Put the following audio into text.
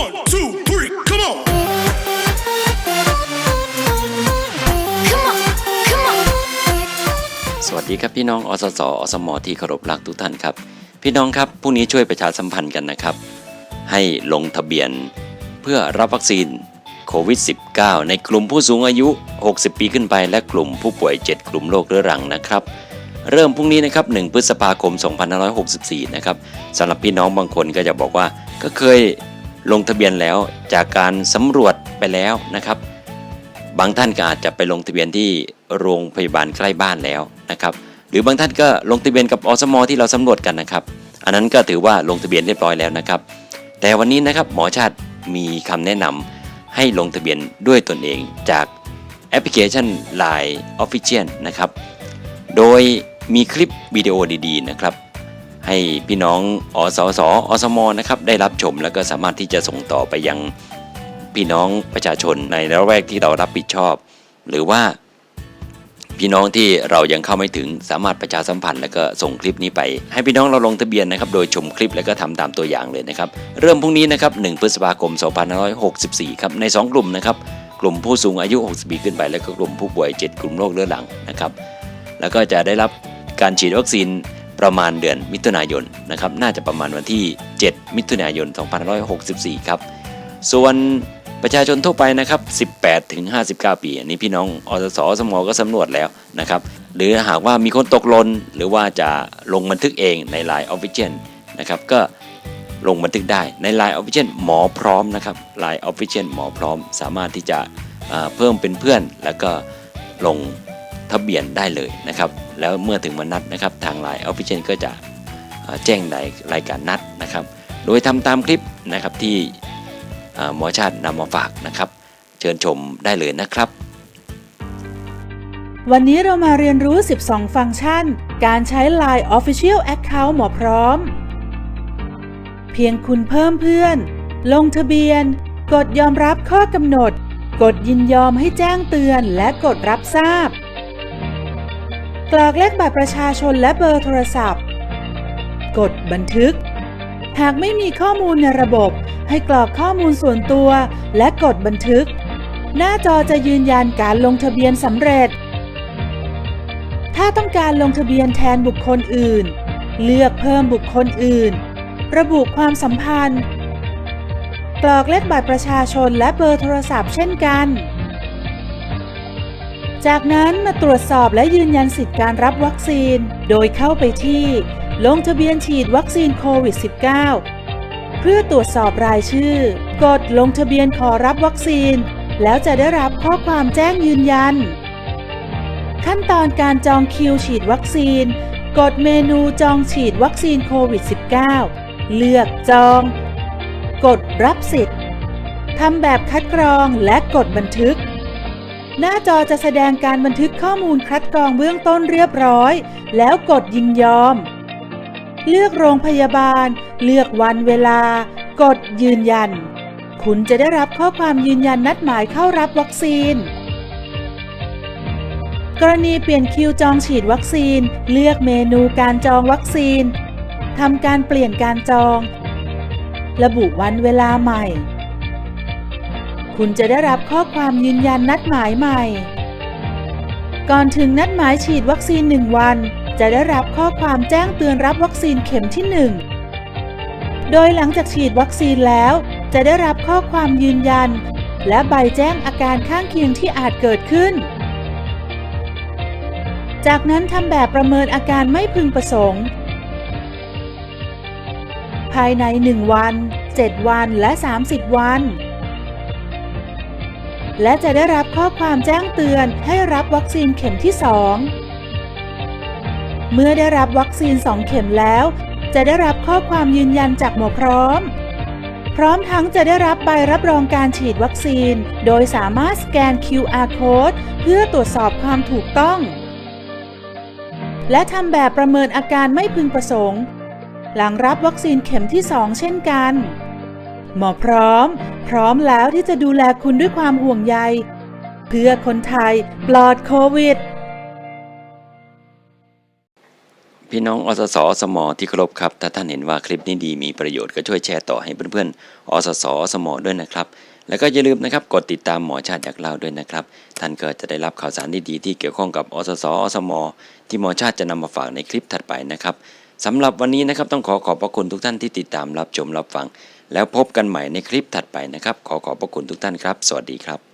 One, two, three, come on. Come on, come on. สวัสดีครับพี่น้องอสสอสมที่เคารพรักทุกท่านครับ พี่น้องครับพรุ่งนี้ช่วยประชาสัมพันธ์กันนะครับ ให้ลงทะเบียนเพื่อรับวัคซีนโควิด -19 ในกลุ่มผู้สูงอายุ 60 ปีขึ้นไป และกลุ่มผู้ป่วย 7 กลุ่มโรคเรื้อรังนะครับ เริ่มพรุ่งนี้นะครับ 1 พฤษภาคม 2564 นะครับสำหรับพี่น้องบางคนก็จะบอกว่าก็เคย ลงทะเบียนแล้วจากการสำรวจไปแล้วนะครับ บางท่านก็อาจจะไปลงทะเบียนที่โรงพยาบาลใกล้บ้านแล้วนะครับ หรือบางท่านก็ลงทะเบียนกับอสมที่เราสำรวจกันนะครับ อันนั้นก็ถือว่าลงทะเบียนเรียบร้อยแล้วนะครับ แต่วันนี้นะครับหมอชาติมีคำแนะนำให้ลงทะเบียนด้วยตนเองจากแอปพลิเคชัน Line Official นะครับ โดยมีคลิปวิดีโอดีๆนะครับ ให้พี่น้องอสสอสมนะครับได้รับชมแล้วก็สามารถที่จะส่งต่อไปยังพี่น้องประชาชนในระแวกที่เรารับผิดชอบ หรือว่าพี่น้องที่เรายังเข้าไม่ถึงสามารถประชาสัมพันธ์แล้วก็ส่งคลิปนี้ไป ให้พี่น้องเราลงทะเบียนนะครับ โดยชมคลิปแล้วก็ทำตามตัวอย่างเลยนะครับ เริ่มพรุ่งนี้นะครับ1พฤษภาคม2564 ครับใน 2 กลุ่มนะครับ กลุ่มผู้สูงอายุ 60 ปีขึ้นไป แล้วก็กลุ่มผู้ป่วย 7 กลุ่มโรคเรื้อรังนะครับ แล้วก็จะได้รับการฉีดวัคซีน ประมาณเดือนมิถุนายนนะครับน่าจะประมาณวันที่ 7 มิถุนายน 2564 ครับ ส่วนประชาชนทั่วไปนะครับ 18 ถึง 59 ปี อันนี้พี่น้องอสสสมก็สำรวจแล้วนะครับ หรือหากว่ามีคนตกหลนหรือว่าจะลงบันทึกเองใน Line Official นะครับก็ลงบันทึกได้ใน Line Official หมอพร้อมนะครับ Line Official หมอพร้อม สามารถที่จะเพิ่มเป็นเพื่อน แล้วก็ลง ทะเบียนได้เลยนะครับ แล้วเมื่อถึงวันนัดนะครับ ทาง Line Official ก็จะแจ้งในรายการนัดนะครับ โดยทำตามคลิปนะครับที่หมอชาตินำมาฝากนะครับ เชิญชมได้เลยนะครับ วันนี้เรามาเรียนรู้ 12 ฟังก์ชัน การใช้ Line Official Account หมอพร้อม เพียงคุณเพิ่มเพื่อน ลงทะเบียน กดยอมรับข้อกำหนด กดยินยอมให้แจ้งเตือนและกดรับทราบ กรอกเลขบัตรประชาชนและเบอร์โทรศัพท์ กดบันทึก หากไม่มีข้อมูลในระบบ ให้กรอกข้อมูลส่วนตัวและกดบันทึก หน้าจอจะยืนยันการลงทะเบียนสำเร็จ ถ้าต้องการลงทะเบียนแทนบุคคลอื่น เลือกเพิ่มบุคคลอื่น ระบุความสัมพันธ์ กรอกเลขบัตรประชาชนและเบอร์โทรศัพท์เช่นกัน จากนั้นมาตรวจสอบและยืนยันสิทธิการรับวัคซีน โดยเข้าไปที่ ลงทะเบียนฉีดวัคซีนโควิด -19 เพื่อตรวจสอบรายชื่อ กดลงทะเบียนขอรับวัคซีน แล้วจะได้รับข้อความแจ้งยืนยัน ขั้นตอนการจองคิวฉีดวัคซีน กดเมนูจองฉีดวัคซีนโควิด -19 เลือกจอง กดรับสิทธิ์ทำแบบคัดกรองและกดบันทึก หน้าจอจะแสดงการบันทึกข้อมูลคัดกรองเบื้องต้นเรียบร้อย แล้วกดยินยอม เลือกโรงพยาบาล เลือกวันเวลา กดยืนยัน คุณจะได้รับข้อความยืนยันนัดหมายเข้ารับวัคซีน กรณีเปลี่ยนคิวจองฉีดวัคซีน เลือกเมนูการจองวัคซีนทำการเปลี่ยนการจอง ระบุวันเวลาใหม่ คุณจะได้รับข้อความยืนยันนัดหมายใหม่ ก่อนถึงนัดหมายฉีดวัคซีน 1 วัน จะได้รับข้อความแจ้งเตือนรับวัคซีนเข็มที่ 1 โดยหลังจากฉีดวัคซีนแล้ว จะได้รับข้อความยืนยัน และใบแจ้งอาการข้างเคียงที่อาจเกิดขึ้น จากนั้นทำแบบประเมินอาการไม่พึงประสงค์ ภายใน 1 วัน 7 วันและ 30 วัน และจะได้รับข้อความแจ้งเตือนให้รับวัคซีนเข็มที่ 2 เมื่อได้รับวัคซีน 2 เข็มแล้ว จะได้รับข้อความยืนยันจากหมอพร้อม พร้อมทั้งจะได้รับใบรับรองการฉีดวัคซีน โดยสามารถสแกน QR code เพื่อตรวจสอบความถูกต้อง และทำแบบประเมินอาการไม่พึงประสงค์ หลังรับวัคซีนเข็มที่ 2 เช่นกัน หมอพร้อม พร้อมแล้วที่จะดูแลคุณด้วยความห่วงใย เพื่อคนไทยปลอดโควิด พี่น้องอสสสมที่เคารพครับ ถ้าท่านเห็นว่าคลิปนี้ดีมีประโยชน์ก็ช่วยแชร์ต่อให้เพื่อนๆอสสสมด้วยนะครับ แล้วก็อย่าลืมนะครับกดติดตามหมอชาติอยากเล่าด้วยนะครับ ท่านก็จะได้รับข่าวสารดีๆที่เกี่ยวข้องกับอสสอสมที่หมอชาติจะนำมาฝากในคลิปถัดไปนะครับสำหรับวันนี้นะครับต้องขอขอบพระคุณทุกท่านที่ติดตามรับชมรับฟัง แล้วพบกันใหม่ในคลิปถัดไปนะครับ ขอขอบพระคุณทุกท่านครับ สวัสดีครับ